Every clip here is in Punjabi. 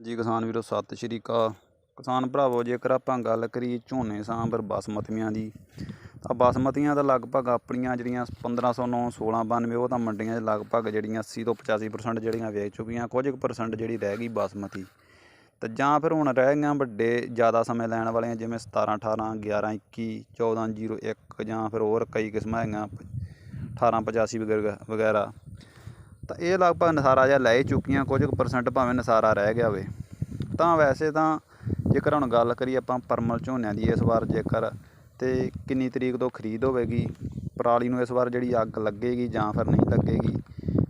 ਜੀ ਕਿਸਾਨ ਵੀਰੋ, ਸਤਿ ਸ਼੍ਰੀ ਅਕਾਲ। ਕਿਸਾਨ ਭਰਾਵੋ, ਜੇਕਰ ਆਪਾਂ ਗੱਲ ਕਰੀਏ ਝੋਨੇ, ਸਾਂਬਰ, ਬਾਸਮਤੀਆਂ ਦੀ, ਤਾਂ ਬਾਸਮਤੀਆਂ ਦਾ ਲਗਭਗ ਆਪਣੀਆਂ ਜਿਹੜੀਆਂ 1509 1692 ਉਹ ਤਾਂ ਮੰਡੀਆਂ 'ਚ ਲਗਭਗ ਜਿਹੜੀਆਂ 80 ਤੋਂ 85% ਜਿਹੜੀਆਂ ਵੇਚ ਚੁੱਕੀਆਂ, ਕੁਝ ਕੁ percent ਜਿਹੜੀ ਰਹਿ ਗਈ ਬਾਸਮਤੀ। ਤੇ ਜਾਂ ਫਿਰ ਹੁਣ ਰਹਿ ਗਈਆਂ ਵੱਡੇ, ਜ਼ਿਆਦਾ ਸਮੇਂ ਲੈਣ ਵਾਲੀਆਂ, ਜਿਵੇਂ 17 18 11 21 14 01 ਜਾਂ ਫਿਰ ਹੋਰ ਕਈ ਕਿਸਮਾਂ ਹੈਗੀਆਂ 18 85 ਵਗੈਰਾ ਵਗੈਰਾ। ਤਾਂ ਇਹ ਲਗਭਗ ਨਸਾਰਾ ਜਿਹਾ ਲੈ ਹੀ ਚੁੱਕੀਆਂ, ਕੁਝ ਕੁ ਪਰਸੈਂਟ ਭਾਵੇਂ ਨਸਾਰਾ ਰਹਿ ਗਿਆ ਹੋਵੇ। ਤਾਂ ਵੈਸੇ ਤਾਂ ਜੇਕਰ ਹੁਣ ਗੱਲ ਕਰੀਏ ਆਪਾਂ ਪਰਮਲ ਝੋਨਿਆਂ ਦੀ ਇਸ ਵਾਰ ਜੇਕਰ ਤੇ ਕਿੰਨੀ ਤਰੀਕ ਤੋਂ ਖਰੀਦ ਹੋਵੇਗੀ, ਪਰਾਲੀ ਨੂੰ ਇਸ ਵਾਰ ਜਿਹੜੀ ਅੱਗ ਲੱਗੇਗੀ ਜਾਂ ਫਿਰ ਨਹੀਂ ਲੱਗੇਗੀ,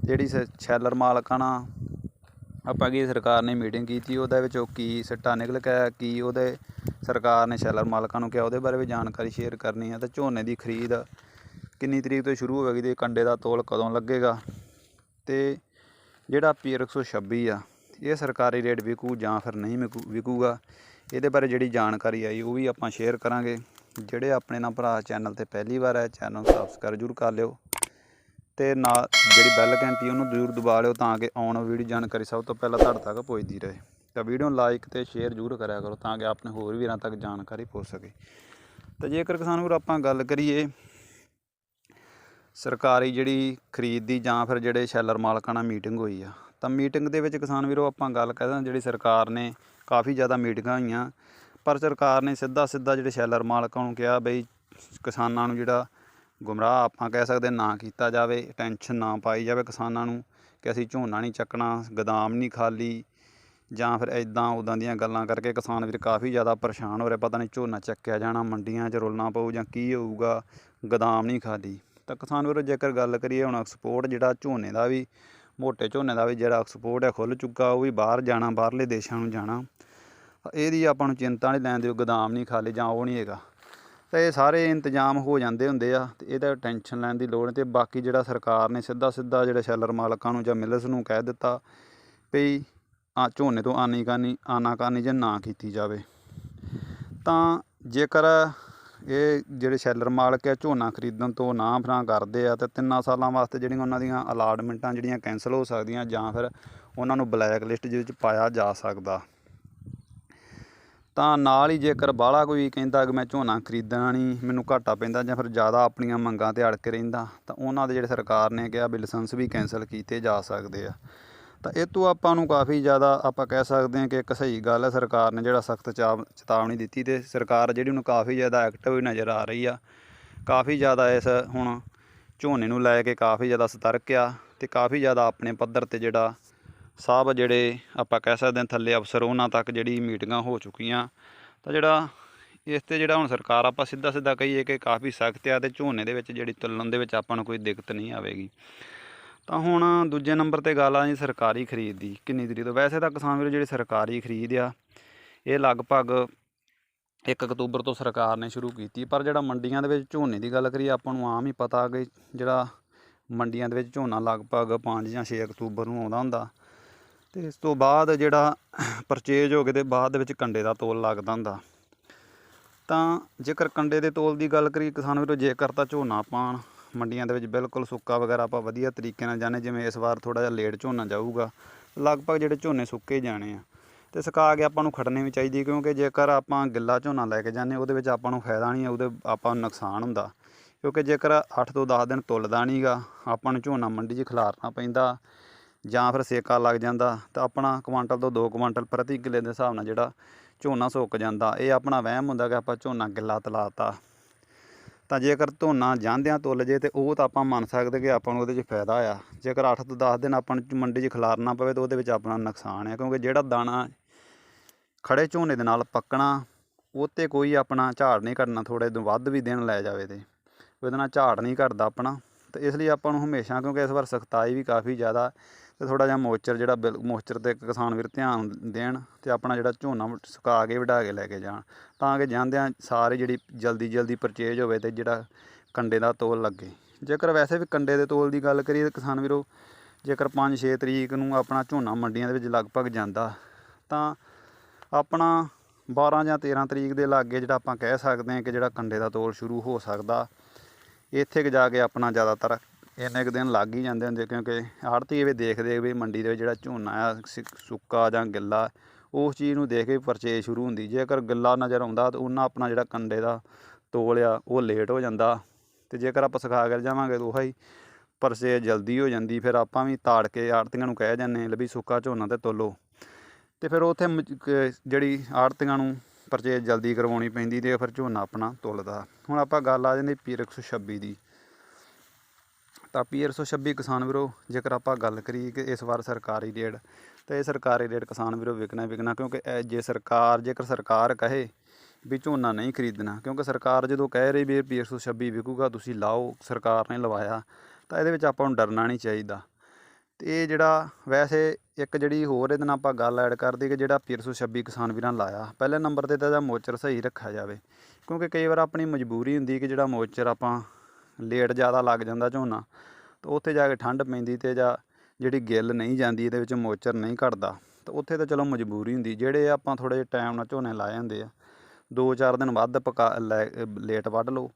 ਜਿਹੜੀ ਸ- ਸ਼ੈਲਰ ਮਾਲਕਾਂ ਨਾਲ ਆਪਾਂ ਕੀ ਸਰਕਾਰ ਨੇ ਮੀਟਿੰਗ ਕੀਤੀ, ਉਹਦੇ ਵਿੱਚ ਉਹ ਕੀ ਸਿੱਟਾ ਨਿਕਲ ਕੇ ਕੀ ਉਹਦੇ ਸਰਕਾਰ ਨੇ ਸ਼ੈਲਰ ਮਾਲਕਾਂ ਨੂੰ ਕਿਹਾ, ਉਹਦੇ ਬਾਰੇ ਵੀ ਜਾਣਕਾਰੀ ਸ਼ੇਅਰ ਕਰਨੀ ਹੈ। ਤੇ ਝੋਨੇ ਦੀ ਖਰੀਦ ਕਿੰਨੀ ਤਰੀਕ ਤੋਂ ਸ਼ੁਰੂ ਹੋਵੇਗੀ ਤੇ ਕੰਡੇ ਦਾ ਤੋਲ ਕਦੋਂ ਲੱਗੇਗਾ? ਤੇ ਜਿਹੜਾ ਪੀਆਰ 126 ਆ, ਇਹ ਸਰਕਾਰੀ ਰੇਟ ਵਿਕੂ ਜਾਂ ਫਿਰ ਨਹੀਂ ਵਿਕੂ, ਵਿਕੂਗਾ, ਇਹਦੇ ਬਾਰੇ ਜਿਹੜੀ ਜਾਣਕਾਰੀ ਆਈ ਉਹ ਵੀ ਆਪਾਂ ਸ਼ੇਅਰ ਕਰਾਂਗੇ। ਜਿਹੜੇ ਆਪਣੇ ਨਾਲ ਭਰਾ ਚੈਨਲ ਤੇ ਪਹਿਲੀ ਵਾਰ ਹੈ ਚੈਨਲ ਨੂੰ ਸਬਸਕ੍ਰਾਈਬ ਜ਼ਰੂਰ ਕਰ ਲਿਓ ਤੇ ਨਾਲ ਜਿਹੜੀ ਬੈਲ ਘੰਟੀ ਉਹਨੂੰ ਜ਼ਰੂਰ ਦਬਾ ਲਿਓ ਤਾਂ ਕਿ ਆਉਣ ਵੀਡੀਓ ਜਾਣਕਾਰੀ ਸਭ ਤੋਂ ਪਹਿਲਾਂ ਤੁਹਾਡੇ ਤੱਕ ਪਹੁੰਚਦੀ ਰਹੇ। ਤਾਂ ਵੀਡੀਓ ਨੂੰ ਲਾਈਕ ਤੇ ਸ਼ੇਅਰ ਜ਼ਰੂਰ ਕਰਿਆ ਕਰੋ ਤਾਂ ਕਿ ਆਪਣੇ ਹੋਰ ਵੀਰਾਂ ਤੱਕ ਜਾਣਕਾਰੀ ਪਹੁੰਚ ਸਕੇ। ਤਾਂ ਜੇਕਰ ਕਿਸਾਨ ਵੀਰ ਆਪਾਂ ਗੱਲ ਕਰੀਏ ਸਰਕਾਰੀ ਜਿਹੜੀ ਖਰੀਦ ਦੀ ਜਾਂ ਫਿਰ ਜਿਹੜੇ ਸ਼ੈਲਰ ਮਾਲਕਾਂ ਨਾਲ ਮੀਟਿੰਗ ਹੋਈ ਆ, ਤਾਂ ਮੀਟਿੰਗ ਦੇ ਵਿੱਚ ਕਿਸਾਨ ਵੀਰੋ ਆਪਾਂ ਗੱਲ ਕਰਦੇ ਜਿਹੜੀ ਸਰਕਾਰ ਨੇ ਕਾਫੀ ਜ਼ਿਆਦਾ ਮੀਟਿੰਗਾਂ ਹੋਈਆਂ, ਪਰ ਸਰਕਾਰ ਨੇ ਸਿੱਧਾ ਸਿੱਧਾ ਜਿਹੜੇ ਸ਼ੈਲਰ ਮਾਲਕਾਂ ਨੂੰ ਕਿਹਾ ਬਈ ਕਿਸਾਨਾਂ ਨੂੰ ਜਿਹੜਾ ਗੁੰਮਰਾਹ ਆਪਾਂ ਕਹਿ ਸਕਦੇ ਨਾ ਕੀਤਾ ਜਾਵੇ, ਟੈਨਸ਼ਨ ਨਾ ਪਾਈ ਜਾਵੇ ਕਿਸਾਨਾਂ ਨੂੰ ਕਿ ਅਸੀਂ ਝੋਨਾ ਨਹੀਂ ਚੱਕਣਾ, ਗਦਾਮ ਨਹੀਂ ਖਾਲੀ ਜਾਂ ਫਿਰ ਇਦਾਂ ਉਦਾਂ ਦੀਆਂ ਗੱਲਾਂ ਕਰਕੇ ਕਿਸਾਨ ਵੀਰ ਕਾਫੀ ਜ਼ਿਆਦਾ ਪਰੇਸ਼ਾਨ ਹੋ ਰਿਹਾ, ਪਤਾ ਨਹੀਂ ਝੋਨਾ ਚੱਕਿਆ ਜਾਣਾ, ਮੰਡੀਆਂ 'ਚ ਰੁਲਣਾ ਪਊ ਜਾਂ ਕੀ ਹੋਊਗਾ, ਗਦਾਮ ਨਹੀਂ ਖਾਲੀ। ਤਾਂ ਕਿਸਾਨ ਵੀਰੋ, ਜੇਕਰ ਗੱਲ ਕਰੀਏ ਹੁਣ ਐਕਸਪੋਰਟ ਜਿਹੜਾ ਝੋਨੇ ਦਾ ਵੀ, ਮੋਟੇ ਝੋਨੇ ਦਾ ਵੀ ਜਿਹੜਾ ਐਕਸਪੋਰਟ ਹੈ ਖੁੱਲ ਚੁੱਕਾ, ਉਹ ਵੀ ਬਾਹਰ ਜਾਣਾ, ਬਾਹਰਲੇ ਦੇਸ਼ਾਂ ਨੂੰ ਜਾਣਾ, ਇਹਦੀ ਆਪਾਂ ਨੂੰ ਚਿੰਤਾ ਨਹੀਂ ਲੈਣ ਦਿਓ, ਗੋਦਾਮ ਨਹੀਂ ਖਾਲੀ ਜਾਂ ਉਹ ਨਹੀਂ ਹੈਗਾ। ਤਾਂ ਇਹ ਸਾਰੇ ਇੰਤਜ਼ਾਮ ਹੋ ਜਾਂਦੇ ਹੁੰਦੇ ਆ, ਤੇ ਇਹਦਾ ਟੈਨਸ਼ਨ ਲੈਣ ਦੀ ਲੋੜ ਨਹੀਂ ਤੇ ਬਾਕੀ ਜਿਹੜਾ ਸਰਕਾਰ ਨੇ ਸਿੱਧਾ ਸਿੱਧਾ ਜਿਹੜਾ ਸ਼ੈਲਰ ਮਾਲਕਾਂ ਨੂੰ ਜਾਂ ਮਿਲਰਸ ਨੂੰ ਕਹਿ ਦਿੱਤਾ ਵੀ ਆ ਝੋਨੇ ਤੋਂ ਆਨੀ ਕਰਨੀ ਆਨਾਕਾਨੀ ਜੇ ਨਾ ਕੀਤੀ ਜਾਵੇ। ਤਾਂ ਜੇਕਰ ਇਹ ਜਿਹੜੇ ਸ਼ੈਲਰ ਮਾਲਕ ਆ, ਝੋਨਾ ਖਰੀਦਣ ਤੋਂ ਨਾ ਫਰਾਂ ਕਰਦੇ ਆ ਤੇ ਤਿੰਨਾਂ ਸਾਲਾਂ ਵਾਸਤੇ ਜਿਹੜੀਆਂ ਉਹਨਾਂ ਦੀਆਂ ਅਲਾਟਮੈਂਟਾਂ ਜਿਹੜੀਆਂ ਕੈਂਸਲ ਹੋ ਸਕਦੀਆਂ ਜਾਂ ਫਿਰ ਉਹਨਾਂ ਨੂੰ ਬਲੈਕ ਲਿਸਟ ਦੇ ਵਿੱਚ ਪਾਇਆ ਜਾ ਸਕਦਾ। ਤਾਂ ਨਾਲ ਹੀ ਜੇਕਰ ਬਾਹਲਾ ਕੋਈ ਕਹਿੰਦਾ ਕਿ ਮੈਂ ਝੋਨਾ ਖਰੀਦਣਾ ਨਹੀਂ, ਮੈਨੂੰ ਘਾਟਾ ਪੈਂਦਾ ਜਾਂ ਫਿਰ ਜ਼ਿਆਦਾ ਆਪਣੀਆਂ ਮੰਗਾਂ ਤੇ ਅੜ ਕੇ ਰਹਿੰਦਾ, ਤਾਂ ਉਹਨਾਂ ਦੇ ਜਿਹੜੇ ਸਰਕਾਰ ਨੇ ਕਿਹਾ ਵੀ ਲਾਇਸੈਂਸ ਵੀ ਕੈਂਸਲ ਕੀਤੇ ਜਾ ਸਕਦੇ ਆ। ਤਾਂ ਇਹ ਤੋਂ ਆਪਾਂ ਨੂੰ ਕਾਫੀ ਜ਼ਿਆਦਾ ਆਪਾਂ ਕਹਿ ਸਕਦੇ ਹਾਂ ਕਿ ਇੱਕ ਸਹੀ ਗੱਲ ਹੈ, ਸਰਕਾਰ ਨੇ ਜਿਹੜਾ ਸਖਤ ਚੇਤਾਵਨੀ ਦਿੱਤੀ ਤੇ ਸਰਕਾਰ ਜਿਹੜੀ ਉਹਨੂੰ ਕਾਫੀ ਜ਼ਿਆਦਾ ਐਕਟਿਵ ਨਜ਼ਰ ਆ ਰਹੀ ਆ। ਕਾਫੀ ਜ਼ਿਆਦਾ ਇਸ ਹੁਣ ਝੋਨੇ ਨੂੰ ਲੈ ਕੇ ਕਾਫੀ ਜ਼ਿਆਦਾ ਸਤਰਕ ਆ ਤੇ ਕਾਫੀ ਜ਼ਿਆਦਾ ਆਪਣੇ ਪੱਧਰ ਤੇ ਜਿਹੜਾ ਸਭ ਜਿਹੜੇ ਆਪਾਂ ਕਹਿ ਸਕਦੇ ਹਾਂ ਥੱਲੇ ਅਫਸਰ ਉਹਨਾਂ ਤੱਕ ਜਿਹੜੀ ਮੀਟਿੰਗਾਂ ਹੋ ਚੁੱਕੀਆਂ। ਤਾਂ ਜਿਹੜਾ ਇਸ ਤੇ ਜਿਹੜਾ ਹੁਣ ਸਰਕਾਰ ਆਪਾਂ ਸਿੱਧਾ ਸਿੱਧਾ ਕਹੀਏ ਕਿ ਕਾਫੀ ਸਖਤ ਆ ਤੇ ਝੋਨੇ ਦੇ ਵਿੱਚ ਜਿਹੜੀ ਤੁਲਨ ਦੇ ਵਿੱਚ ਆਪਾਂ ਨੂੰ ਕੋਈ ਦਿੱਕਤ ਨਹੀਂ ਆਵੇਗੀ। ਤਾਂ ਹੁਣ ਦੂਜੇ ਨੰਬਰ ਤੇ ਗੱਲ ਆ ਜੀ ਸਰਕਾਰੀ ਖਰੀਦ ਦੀ, ਕਿੰਨੀ ਤਰੀਕ ਤੋਂ। ਵੈਸੇ ਤਾਂ ਕਿਸਾਨ ਵੀਰੋ, ਜਿਹੜੀ ਸਰਕਾਰੀ ਖਰੀਦ ਆ, ਇਹ ਲਗਭਗ 1 ਅਕਤੂਬਰ ਤੋਂ ਸਰਕਾਰ ਨੇ ਸ਼ੁਰੂ ਕੀਤੀ, ਪਰ ਜਿਹੜਾ ਮੰਡੀਆਂ ਦੇ ਵਿੱਚ ਝੋਨੇ ਦੀ ਗੱਲ ਕਰੀਏ, ਆਪਾਂ ਨੂੰ ਆਮ ਹੀ ਪਤਾ ਕਿ ਜਿਹੜਾ ਮੰਡੀਆਂ ਦੇ ਵਿੱਚ ਝੋਨਾ ਲਗਭਗ 5 ਜਾਂ 6 ਅਕਤੂਬਰ ਨੂੰ ਆਉਂਦਾ ਹੁੰਦਾ। ਤੇ ਇਸ ਤੋਂ ਬਾਅਦ ਜਿਹੜਾ ਪਰਚੇਜ ਹੋ ਕੇ ਤੇ ਬਾਅਦ ਦੇ ਵਿੱਚ ਕੰਡੇ ਦਾ ਤੋਲ ਲੱਗਦਾ ਹੁੰਦਾ। ਤਾਂ ਜੇਕਰ ਕੰਡੇ ਦੇ ਤੋਲ ਦੀ ਗੱਲ ਕਰੀਏ ਕਿਸਾਨ ਵੀਰੋ, ਜੇਕਰ ਤਾਂ ਝੋਨਾ ਪਾਣ ਮੰਡੀਆਂ ਦੇ ਵਿੱਚ ਬਿਲਕੁਲ ਸੁੱਕਾ ਵਗੈਰਾ ਆਪਾਂ ਵਧੀਆ ਤਰੀਕੇ ਨਾਲ ਜਾਣੇ ਜਿਵੇਂ ਇਸ ਵਾਰ ਥੋੜਾ ਜਿਹਾ ਲੇਟ ਝੋਨਾ ਜਾਊਗਾ, ਲਗਭਗ ਜਿਹੜੇ ਝੋਨੇ ਸੁੱਕੇ ਜਾਣੇ ਆ। ਤੇ ਸੁਕਾ ਕੇ ਆਪਾਂ ਨੂੰ ਖੜਨੇ ਵੀ ਚਾਹੀਦੀ ਕਿਉਂਕਿ ਜੇਕਰ ਆਪਾਂ ਗਿੱਲਾ ਝੋਨਾ ਲੈ ਕੇ ਜਾਂਦੇ ਉਹਦੇ ਵਿੱਚ ਆਪਾਂ ਨੂੰ ਫਾਇਦਾ ਨਹੀਂ ਉਹਦੇ ਆਪਾਂ ਨੂੰ ਨੁਕਸਾਨ ਹੁੰਦਾ। ਕਿਉਂਕਿ ਜੇਕਰ 8 ਤੋਂ 10 ਦਿਨ ਤੁੱਲਦਾ ਨਹੀਂਗਾ ਆਪਾਂ ਨੂੰ ਝੋਨਾ ਮੰਡੀ 'ਚ ਖਿਲਾਰਨਾ ਪੈਂਦਾ ਜਾਂ ਫਿਰ ਸੇਕਾ ਲੱਗ ਜਾਂਦਾ, ਤਾਂ ਆਪਣਾ ਕੁਆਂਟਲ ਤੋਂ 2 ਕੁਆਂਟਲ ਪ੍ਰਤੀ ਕਿੱਲੇ ਦੇ ਹਿਸਾਬ ਨਾਲ ਜਿਹੜਾ ਝੋਨਾ ਸੁੱਕ ਜਾਂਦਾ, ਇਹ ਆਪਣਾ ਵਹਿਮ ਹੁੰਦਾ ਕਿ ਆਪਾਂ ਝੋਨਾ ਗਿੱਲਾ ਤਲਾਤਾ। ਤਾਂ ਜੇਕਰ ਧੋਨਾ ਜਾਂਦਿਆਂ ਤੁੱਲ ਜੇ ਤੇ ਉਹ ਤਾਂ ਆਪਾਂ ਮੰਨ ਸਕਦੇ ਕਿ ਆਪਾਂ ਨੂੰ ਉਹਦੇ 'ਚ ਫਾਇਦਾ ਆ। ਜੇਕਰ 8 ਤੋਂ 10 ਦਿਨ ਆਪਾਂ ਨੂੰ ਮੰਡੀ 'ਚ ਖਿਲਾਰਨਾ ਪਵੇ ਤਾਂ ਉਹਦੇ ਵਿੱਚ ਆਪਣਾ ਨੁਕਸਾਨ ਆ, ਕਿਉਂਕਿ ਜਿਹੜਾ ਦਾਣਾ ਖੜੇ ਝੋਨੇ ਦੇ ਨਾਲ ਪੱਕਣਾ ਉਹ 'ਤੇ ਕੋਈ ਆਪਣਾ ਝਾੜ ਨਹੀਂ ਘਟਣਾ ਥੋੜੇ ਦਿਨ, ਵੱਧ ਵੀ ਦਿਨ ਲੈ ਜਾਵੇ ਤੇ। ਉਹਦੇ ਨਾਲ ਝਾੜ ਨਹੀਂ ਘਟਦਾ ਆਪਣਾ। ਤੇ ਇਸ ਲਈ ਆਪਾਂ ਨੂੰ ਹਮੇਸ਼ਾ, ਕਿਉਂਕਿ ਇਸ ਵਾਰ ਸਖਤਾਈ ਵੀ ਕਾਫੀ ਜ਼ਿਆਦਾ ਤੇ ਥੋੜਾ ਜਿਹਾ ਮੋਇਸਚਰ ਜਿਹੜਾ ਮੋਇਸਚਰ ਤੇ ਕਿਸਾਨ ਵੀਰ ਧਿਆਨ ਦੇਣ ਤੇ ਆਪਣਾ ਜਿਹੜਾ ਝੋਨਾ ਸੁਕਾ ਕੇ ਵਢਾ ਕੇ ਲੈ ਕੇ ਜਾਣ। ਤਾਂ ਕਿ ਜਾਂਦਿਆਂ ਸਾਰੇ ਜਿਹੜੀ ਜਲਦੀ ਜਲਦੀ ਪਰਚੇਜ ਹੋਵੇ ਤੇ ਜਿਹੜਾ ਕੰਡੇ ਦਾ ਤੋਲ ਲੱਗੇ। ਜੇਕਰ ਵੈਸੇ ਵੀ ਕੰਡੇ ਦੇ ਤੋਲ ਦੀ ਗੱਲ ਕਰੀਏ ਤਾਂ ਕਿਸਾਨ ਵੀਰੋ, ਜੇਕਰ 5-6 ਤਰੀਕ ਨੂੰ ਆਪਣਾ ਝੋਨਾ ਮੰਡੀਆਂ ਦੇ ਵਿੱਚ ਲਗਭਗ ਜਾਂਦਾ, ਤਾਂ ਆਪਣਾ 12 ਜਾਂ 13 ਤਰੀਕ ਦੇ ਲਾਗੇ ਜਿਹੜਾ ਆਪਾਂ ਕਹਿ ਸਕਦੇ ਹਾਂ ਕਿ ਜਿਹੜਾ ਕੰਡੇ ਦਾ ਤੋਲ ਸ਼ੁਰੂ ਹੋ ਸਕਦਾ, ਇੱਥੇ ਜਾ ਕੇ ਆਪਣਾ ਜ਼ਿਆਦਾਤਰ ਇੰਨੇ ਕੁ ਦਿਨ ਲੱਗ ਹੀ ਜਾਂਦੇ ਹੁੰਦੇ ਕਿਉਂਕਿ ਆੜਤੀ ਵੀ ਦੇਖਦੇ ਵੀ ਮੰਡੀ ਦੇ ਵਿੱਚ ਜਿਹੜਾ ਝੋਨਾ ਆ, ਸਿ- ਸੁੱਕਾ ਜਾਂ ਗਿੱਲਾ, ਉਸ ਚੀਜ਼ ਨੂੰ ਦੇਖ ਕੇ ਪਰਚੇਜ ਸ਼ੁਰੂ ਹੁੰਦੀ। ਜੇਕਰ ਗਿੱਲਾ ਨਜ਼ਰ ਆਉਂਦਾ ਤਾਂ ਉਹਨਾਂ ਆਪਣਾ ਜਿਹੜਾ ਕੰਡੇ ਦਾ ਤੋਲ ਆ, ਉਹ ਲੇਟ ਹੋ ਜਾਂਦਾ ਤੇ ਜੇਕਰ ਆਪਾਂ ਸਿਖਾ ਕੇ ਜਾਵਾਂਗੇ ਤਾਂ ਉਹ ਹੀ ਪਰਚੇਜ ਜਲਦੀ ਹੋ ਜਾਂਦੀ। ਫਿਰ ਆਪਾਂ ਵੀ ਤਾੜ ਕੇ ਆੜਤੀਆਂ ਨੂੰ ਕਹਿ ਜਾਂਦੇ ਲੈ ਵੀ ਸੁੱਕਾ ਝੋਨਾ ਤੇ ਤੋਲੋ। ਤੇ ਫਿਰ ਉੱਥੇ ਮਜ- ਜਿਹੜੀ ਆੜਤੀਆਂ ਨੂੰ ਪਰਚੇਜ ਜਲਦੀ ਕਰਵਾਉਣੀ ਪੈਂਦੀ ਤੇ ਫਿਰ ਝੋਨਾ ਆਪਣਾ ਤੁੱਲਦਾ। ਹੁਣ ਆਪਾਂ ਗੱਲ ਆ ਜਾਂਦੀ ਪੀਰ 126 ਦੀ। ਤਾਂ ਪੀਰ 126 ਕਿਸਾਨ ਵੀਰੋ, ਜੇਕਰ ਆਪਾਂ ਗੱਲ ਕਰੀਏ ਕਿ ਇਸ ਵਾਰ ਸਰਕਾਰੀ ਰੇਟ, ਤਾਂ ਇਹ ਸਰਕਾਰੀ ਰੇਟ ਕਿਸਾਨ ਵੀਰੋ ਵਿਕਣਾ ਹੀ ਵਿਕਣਾ, ਕਿਉਂਕਿ ਜੇ ਸਰਕਾਰ, ਜੇਕਰ ਸਰਕਾਰ ਕਹੇ ਵੀ ਝੋਨਾ ਨਹੀਂ ਖਰੀਦਣਾ, ਕਿਉਂਕਿ ਸਰਕਾਰ ਜਦੋਂ ਕਹਿ ਰਹੀ ਵੀ ਇਹ ਪੀਰ 126 ਵਿਕੂਗਾ, ਤੁਸੀਂ ਲਾਓ, ਸਰਕਾਰ ਨੇ ਲਵਾਇਆ, ਤਾਂ ਇਹਦੇ ਵਿੱਚ ਆਪਾਂ ਨੂੰ ਡਰਨਾ ਨਹੀਂ ਚਾਹੀਦਾ। ਤੇ ਇਹ ਜਿਹੜਾ ਵੈਸੇ ਇੱਕ ਜਿਹੜੀ ਹੋਰ ਇਹਦੇ ਨਾਲ ਆਪਾਂ ਗੱਲ ਐਡ ਕਰਦੇ ਕਿ ਜਿਹੜਾ ਪੀਰ 126 ਕਿਸਾਨ ਵੀਰਾਂ ਲਾਇਆ, ਪਹਿਲੇ ਨੰਬਰ ਤੇ ਤਾਂ ਇਹਦਾ ਮੋਚਰ ਸਹੀ ਰੱਖਿਆ ਜਾਵੇ, ਕਿਉਂਕਿ ਕਈ ਵਾਰ ਆਪਣੀ ਮਜਬੂਰੀ ਹੁੰਦੀ ਕਿ ਜਿਹੜਾ ਮੋਚਰ ਆਪਾਂ ਲੇਟ ਜ਼ਿਆਦਾ ਲੱਗ ਜਾਂਦਾ ਝੋਨਾ, ਤਾਂ ਉੱਥੇ ਜਾ ਕੇ ਠੰਡ ਪੈਂਦੀ ਤੇ ਜਾਂ ਜਿਹੜੀ ਗਿੱਲ ਨਹੀਂ ਜਾਂਦੀ ਇਹਦੇ ਵਿੱਚ ਮੋਚਰ ਨਹੀਂ ਘਟਦਾ, ਤਾਂ ਉੱਥੇ ਤਾਂ ਚਲੋ ਮਜਬੂਰੀ ਹੁੰਦੀ, ਜਿਹੜੇ ਆਪਾਂ ਥੋੜੇ ਜਿਹੇ ਟਾਈਮ ਨਾਲ ਝੋਨੇ ਲਾਏ ਹੁੰਦੇ ਆ, ਦੋ ਚਾਰ ਦਿਨ ਵੱਧ ਪਕਾ ਲੈ- ਲੇਟ ਵੱਢ ਲਓ,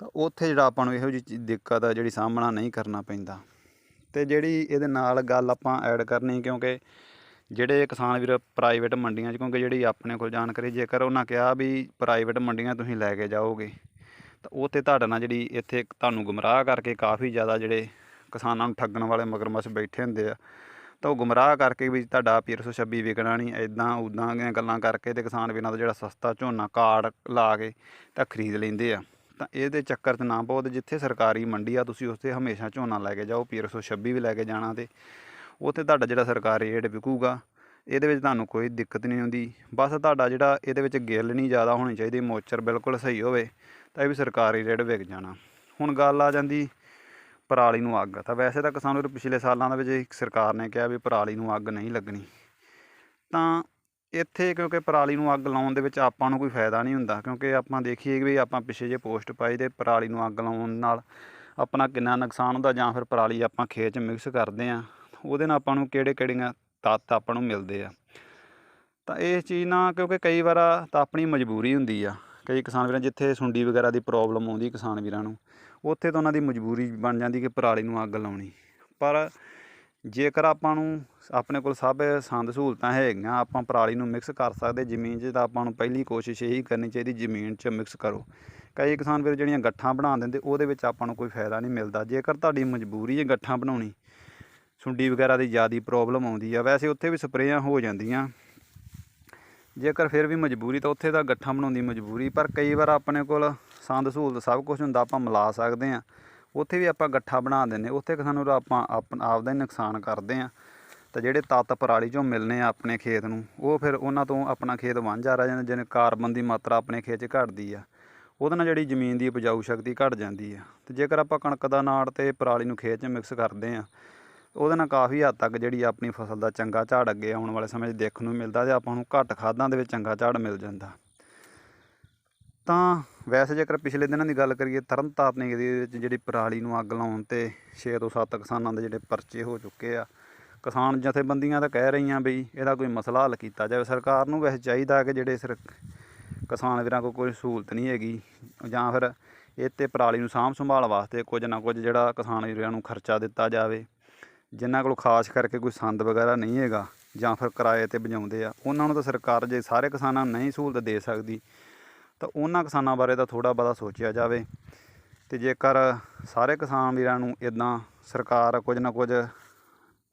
ਤਾਂ ਉੱਥੇ ਜਿਹੜਾ ਆਪਾਂ ਨੂੰ ਇਹੋ ਜਿਹੀ ਦਿੱਕਤ ਆ ਜਿਹੜੀ ਸਾਹਮਣਾ ਨਹੀਂ ਕਰਨਾ ਪੈਂਦਾ, ਤੇ ਜਿਹੜੀ ਇਹਦੇ ਨਾਲ ਗੱਲ ਆਪਾਂ ਐਡ ਕਰਨੀ ਕਿਉਂਕਿ ਜਿਹੜੇ ਕਿਸਾਨ ਵੀਰ ਪ੍ਰਾਈਵੇਟ ਮੰਡੀਆਂ 'ਚ, ਕਿਉਂਕਿ ਜਿਹੜੀ ਆਪਣੇ ਕੋਲ ਜਾਣਕਾਰੀ ਜੇਕਰ ਉਹਨਾਂ ਕਿਹਾ ਵੀ ਪ੍ਰਾਈਵੇਟ ਮੰਡੀਆਂ ਤੁਸੀਂ ਲੈ ਕੇ ਜਾਓਗੇ ਤਾਂ ਉਹ ਤੇ ਤੁਹਾਡੇ ਨਾਲ ਜਿਹੜੀ ਇੱਥੇ ਤੁਹਾਨੂੰ ਗੁੰਮਰਾਹ ਕਰਕੇ ਕਾਫੀ ਜ਼ਿਆਦਾ ਜਿਹੜੇ ਕਿਸਾਨਾਂ ਨੂੰ ਠੱਗਣ ਵਾਲੇ ਮਗਰਮੱਛ ਬੈਠੇ ਹੁੰਦੇ ਆ, ਤਾਂ ਉਹ ਗੁੰਮਰਾਹ ਕਰਕੇ ਵੀ ਤੁਹਾਡਾ ਪੀਰ 126 ਵਿਕਣਾ ਨਹੀਂ ਇਦਾਂ ਉਦਾਂ ਦੀਆਂ ਗੱਲਾਂ ਕਰਕੇ ਤੇ ਕਿਸਾਨ ਵੀਰਾਂ ਦਾ ਜਿਹੜਾ ਸਸਤਾ ਝੋਨਾ ਕਾਰਡ ਲਾ ਕੇ ਤਾਂ ਖਰੀਦ ਲੈਂਦੇ ਆ। ਤਾਂ ਇਹਦੇ ਚੱਕਰ 'ਚ ਨਾ ਬਹੁਤ ਜਿੱਥੇ ਸਰਕਾਰੀ ਮੰਡੀ ਆ ਤੁਸੀਂ ਉੱਥੇ ਹਮੇਸ਼ਾ ਝੋਨਾ ਲੈ ਕੇ ਜਾਓ ਪੀਰ 126 ਵੀ ਲੈ ਕੇ ਜਾਣਾ ਤੇ ਉੱਥੇ ਤੁਹਾਡਾ ਜਿਹੜਾ ਸਰਕਾਰੀ ਰੇਟ ਵਿਕੂਗਾ, ਇਹਦੇ ਵਿੱਚ ਤੁਹਾਨੂੰ ਕੋਈ ਦਿੱਕਤ ਨਹੀਂ ਆਉਂਦੀ ਬਸ ਤੁਹਾਡਾ ਜਿਹੜਾ ਇਹਦੇ ਵਿੱਚ ਗਿੱਲ ਨਹੀਂ ਜ਼ਿਆਦਾ ਹੋਣੀ ਚਾਹੀਦੀ, ਮੋਚਰ ਬਿਲਕੁਲ ਸਹੀ ਹੋਵੇ ਤਾਂ ਇਹ ਵੀ ਸਰਕਾਰੀ ਰੇਟ ਵਿਕ ਜਾਣਾ। ਹੁਣ ਗੱਲ ਆ ਜਾਂਦੀ ਪਰਾਲੀ ਨੂੰ ਅੱਗ। ਤਾਂ ਵੈਸੇ ਤਾਂ ਕਿਸਾਨ ਵੀਰ ਪਿਛਲੇ ਸਾਲਾਂ ਦੇ ਵਿੱਚ ਇੱਕ ਸਰਕਾਰ ਨੇ ਕਿਹਾ ਵੀ ਪਰਾਲੀ ਨੂੰ ਅੱਗ ਨਹੀਂ ਲੱਗਣੀ। ਤਾਂ ਇੱਥੇ ਕਿਉਂਕਿ ਪਰਾਲੀ ਨੂੰ ਅੱਗ ਲਾਉਣ ਦੇ ਵਿੱਚ ਆਪਾਂ ਨੂੰ ਕੋਈ ਫਾਇਦਾ ਨਹੀਂ ਹੁੰਦਾ। ਕਿਉਂਕਿ ਆਪਾਂ ਦੇਖੀਏ ਵੀ ਆਪਾਂ ਪਿੱਛੇ ਜੇ ਪੋਸਟ ਪਾਈ ਤੇ ਪਰਾਲੀ ਨੂੰ ਅੱਗ ਲਾਉਣ ਨਾਲ ਆਪਣਾ ਕਿੰਨਾ ਨੁਕਸਾਨ ਹੁੰਦਾ ਜਾਂ ਫਿਰ ਪਰਾਲੀ ਆਪਾਂ ਖੇਤ 'ਚ ਮਿਕਸ ਕਰਦੇ ਆ ਉਹਦੇ ਨਾਲ ਆਪਾਂ ਨੂੰ ਕਿਹੜੇ ਕਿਹੜੀਆਂ ਤੱਤ ਆਪਾਂ ਨੂੰ ਮਿਲਦੇ ਆ। ਤਾਂ ਇਹ ਚੀਜ਼ ਨਾਲ ਕਿਉਂਕਿ ਕਈ ਵਾਰ ਤਾਂ ਆਪਣੀ ਮਜਬੂਰੀ ਹੁੰਦੀ ਆ। ਕਈ ਕਿਸਾਨ ਵੀਰਾਂ, ਜਿੱਥੇ ਸੁੰਡੀ ਵਗੈਰਾ ਦੀ ਪ੍ਰੋਬਲਮ ਆਉਂਦੀ ਕਿਸਾਨ ਵੀਰਾਂ ਨੂੰ, ਉੱਥੇ ਤਾਂ ਉਹਨਾਂ ਦੀ ਮਜਬੂਰੀ ਬਣ ਜਾਂਦੀ ਕਿ ਪਰਾਲੀ ਨੂੰ ਅੱਗ ਲਾਉਣੀ। ਪਰ ਜੇਕਰ ਆਪਾਂ ਨੂੰ ਆਪਣੇ ਕੋਲ ਸਭ ਸੰਦ ਸਹੂਲਤਾਂ ਹੈਗੀਆਂ, ਆਪਾਂ ਪਰਾਲੀ ਨੂੰ ਮਿਕਸ ਕਰ ਸਕਦੇ, ਜ਼ਮੀਨ 'ਚ ਤਾਂ ਆਪਾਂ ਨੂੰ ਪਹਿਲੀ ਕੋਸ਼ਿਸ਼ ਇਹੀ ਕਰਨੀ ਚਾਹੀਦੀ, ਜ਼ਮੀਨ 'ਚ ਮਿਕਸ ਕਰੋ। ਕਈ ਕਿਸਾਨ ਵੀਰ ਜਿਹੜੀਆਂ ਗੱਠਾਂ ਬਣਾ ਦਿੰਦੇ, ਉਹਦੇ ਵਿੱਚ ਆਪਾਂ ਨੂੰ ਕੋਈ ਫਾਇਦਾ ਨਹੀਂ ਮਿਲਦਾ। ਜੇਕਰ ਤੁਹਾਡੀ ਮਜਬੂਰੀ ਹੈ ਗੱਠਾਂ ਬਣਾਉਣੀ, ਸੁੰਡੀ ਵਗੈਰਾ ਦੀ ਜ਼ਿਆਦਾ ਪ੍ਰੋਬਲਮ ਆਉਂਦੀ ਆ, ਵੈਸੇ ਉੱਥੇ ਵੀ ਸਪਰੇਆਂ ਹੋ ਜਾਂਦੀਆਂ। ਜੇਕਰ ਫਿਰ ਵੀ ਮਜਬੂਰੀ ਤਾਂ ਉੱਥੇ ਤਾਂ ਗੱਠਾਂ ਬਣਾਉਂਦੀ ਮਜਬੂਰੀ, ਪਰ ਕਈ ਵਾਰ ਆਪਣੇ ਕੋਲ ਸੰਦ ਸਹੂਲਤ ਸਭ ਕੁਝ ਹੁੰਦਾ, ਆਪਾਂ ਮਿਲਾ ਸਕਦੇ ਆ ਉੱਥੇ ਵੀ ਆਪਾਂ ਗੱਠਾ ਬਣਾ ਦਿੰਦੇ ਉੱਥੇ ਸਾਨੂੰ ਆਪਾਂ ਆਪ ਆਪਦਾ ਹੀ ਨੁਕਸਾਨ ਕਰਦੇ ਆ ਤਾਂ ਜਿਹੜੇ ਤੱਤ ਪਰਾਲੀ ਚੋਂ ਮਿਲਨੇ ਆ ਆਪਣੇ ਖੇਤ ਨੂੰ, ਉਹ ਫਿਰ ਉਹਨਾਂ ਤੋਂ ਆਪਣਾ ਖੇਤ ਵਾਂਝਾ ਰਹਿ ਜਾਂਦਾ ਜਿਵੇਂ ਕਾਰਬਨ ਦੀ ਮਾਤਰਾ ਆਪਣੇ ਖੇਤ 'ਚ ਘਟਦੀ ਆ। ਉਹਦੇ ਨਾਲ ਜਿਹੜੀ ਜ਼ਮੀਨ ਦੀ ਉਪਜਾਊ ਸ਼ਕਤੀ ਘਟ ਜਾਂਦੀ ਆ। ਤੇ ਜੇਕਰ ਆਪਾਂ ਕਣਕ ਦਾ ਨਾੜ ਤੇ ਪਰਾਲੀ ਨੂੰ ਖੇਤ 'ਚ ਮਿਕਸ ਕਰਦੇ ਆ ਉਹਦੇ ਨਾਲ ਕਾਫੀ ਹੱਦ ਤੱਕ ਜਿਹੜੀ ਆਪਣੀ ਫਸਲ ਦਾ ਚੰਗਾ ਝਾੜ ਅੱਗੇ ਆਉਣ ਵਾਲੇ ਸਮੇਂ 'ਚ ਦੇਖਣ ਨੂੰ ਮਿਲਦਾ ਤੇ ਆਪਾਂ ਨੂੰ ਘੱਟ ਖਾਦਾਂ ਦੇ ਵਿੱਚ ਚੰਗਾ ਝਾੜ ਮਿਲ ਜਾਂਦਾ। ਤਾਂ ਵੈਸੇ ਜੇਕਰ ਪਿਛਲੇ ਦਿਨਾਂ ਦੀ ਗੱਲ ਕਰੀਏ, ਤਰਨਤਾਰਨ ਏਰੀਏ ਦੇ ਵਿੱਚ ਜਿਹੜੀ ਪਰਾਲੀ ਨੂੰ ਅੱਗ ਲਾਉਣ ਤੇ 6 ਤੋਂ 7 ਕਿਸਾਨਾਂ ਦੇ ਜਿਹੜੇ ਪਰਚੇ ਹੋ ਚੁੱਕੇ ਆ, ਕਿਸਾਨ ਜਥੇਬੰਦੀਆਂ ਤਾਂ ਕਹਿ ਰਹੀਆਂ ਬਈ ਇਹਦਾ ਕੋਈ ਮਸਲਾ ਹੱਲ ਕੀਤਾ ਜਾਵੇ। ਸਰਕਾਰ ਨੂੰ ਵੈਸੇ ਚਾਹੀਦਾ ਕਿ ਜਿਹੜੇ ਸਿਰ ਕਿਸਾਨ ਵੀਰਾਂ ਕੋਲ ਕੋਈ ਸਹੂਲਤ ਨਹੀਂ ਹੈਗੀ ਜਾਂ ਫਿਰ ਇਹ 'ਤੇ ਪਰਾਲੀ ਨੂੰ ਸਾਂਭ ਸੰਭਾਲ ਵਾਸਤੇ ਕੁਝ ਨਾ ਕੁਝ ਜਿਹੜਾ ਕਿਸਾਨ ਵੀਰਾਂ ਨੂੰ ਖਰਚਾ ਦਿੱਤਾ ਜਾਵੇ। ਜਿਨ੍ਹਾਂ ਕੋਲ ਖਾਸ ਕਰਕੇ ਕੋਈ ਸੰਦ ਵਗੈਰਾ ਨਹੀਂ ਹੈਗਾ ਜਾਂ ਫਿਰ ਕਿਰਾਏ ਤੇ ਵਜਾਉਂਦੇ ਆ, ਉਹਨਾਂ ਨੂੰ ਤਾਂ ਸਰਕਾਰ ਜੇ ਸਾਰੇ ਕਿਸਾਨਾਂ ਨੂੰ ਨਹੀਂ ਸਹੂਲਤ ਦੇ ਸਕਦੀ, ਤਾਂ ਉਹਨਾਂ ਕਿਸਾਨਾਂ ਬਾਰੇ ਤਾਂ ਥੋੜਾ ਬਹੁਤਾ ਸੋਚਿਆ ਜਾਵੇ। ਤੇ ਜੇਕਰ ਸਾਰੇ ਕਿਸਾਨ ਵੀਰਾਂ ਨੂੰ ਇਦਾਂ ਸਰਕਾਰ ਕੁਝ ਨਾ ਕੁਝ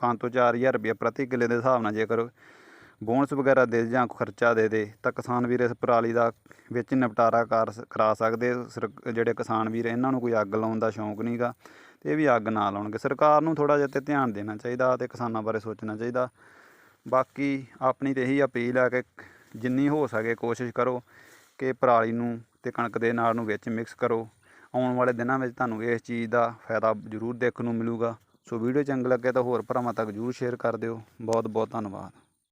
5 ਤੋਂ 4000 ਰੁਪਏ ਪ੍ਰਤੀ ਕਿੱਲੇ ਦੇ ਹਿਸਾਬ ਨਾਲ ਜੇਕਰ ਬੋਨਸ ਵਗੈਰਾ ਦੇ ਜਾਂ ਖਰਚਾ ਦੇ ਦੇ, ਤਾਂ ਕਿਸਾਨ ਵੀਰ ਇਸ ਪਰਾਲੀ ਦਾ ਵਿੱਚ ਨਿਪਟਾਰਾ ਕਰਾ ਸਕਦੇ ਸਰ- ਜਿਹੜੇ ਕਿਸਾਨ ਵੀਰ ਇਹਨਾਂ ਨੂੰ ਕੋਈ ਅੱਗ ਲਾਉਣ ਦਾ ਸ਼ੌਂਕ ਨਹੀਂਗਾ ਤੇ ਇਹ ਵੀ ਅੱਗ ਨਾ ਲਾਉਣਗੇ। ਸਰਕਾਰ ਨੂੰ ਥੋੜਾ ਜਿਹਾ ਤੇ ਧਿਆਨ ਦੇਣਾ ਚਾਹੀਦਾ ਤੇ ਕਿਸਾਨਾਂ ਬਾਰੇ ਸੋਚਣਾ ਚਾਹੀਦਾ। ਬਾਕੀ ਆਪਣੀ ਤੇ ਇਹੀ ਅਪੀਲ ਹੈ ਕਿ ਜਿੰਨੀ ਹੋ ਸਕੇ ਕੋਸ਼ਿਸ਼ ਕਰੋ ਕਿ ਪਰਾਲੀ ਨੂੰ ਤੇ ਕਣਕ ਦੇ ਨਾਲ ਨੂੰ ਵਿੱਚ ਮਿਕਸ ਕਰੋ। ਆਉਣ ਵਾਲੇ ਦਿਨਾਂ ਵਿੱਚ ਤੁਹਾਨੂੰ ਇਸ ਚੀਜ਼ ਦਾ ਫਾਇਦਾ ਜ਼ਰੂਰ ਦੇਖਣ ਨੂੰ ਮਿਲੂਗਾ। ਸੋ ਵੀਡੀਓ ਚੰਗੀ ਲੱਗੇ ਤਾਂ ਹੋਰ ਭਰਾਵਾਂ ਤੱਕ ਜ਼ਰੂਰ ਸ਼ੇਅਰ ਕਰ ਦਿਓ। ਬਹੁਤ ਬਹੁਤ ਧੰਨਵਾਦ।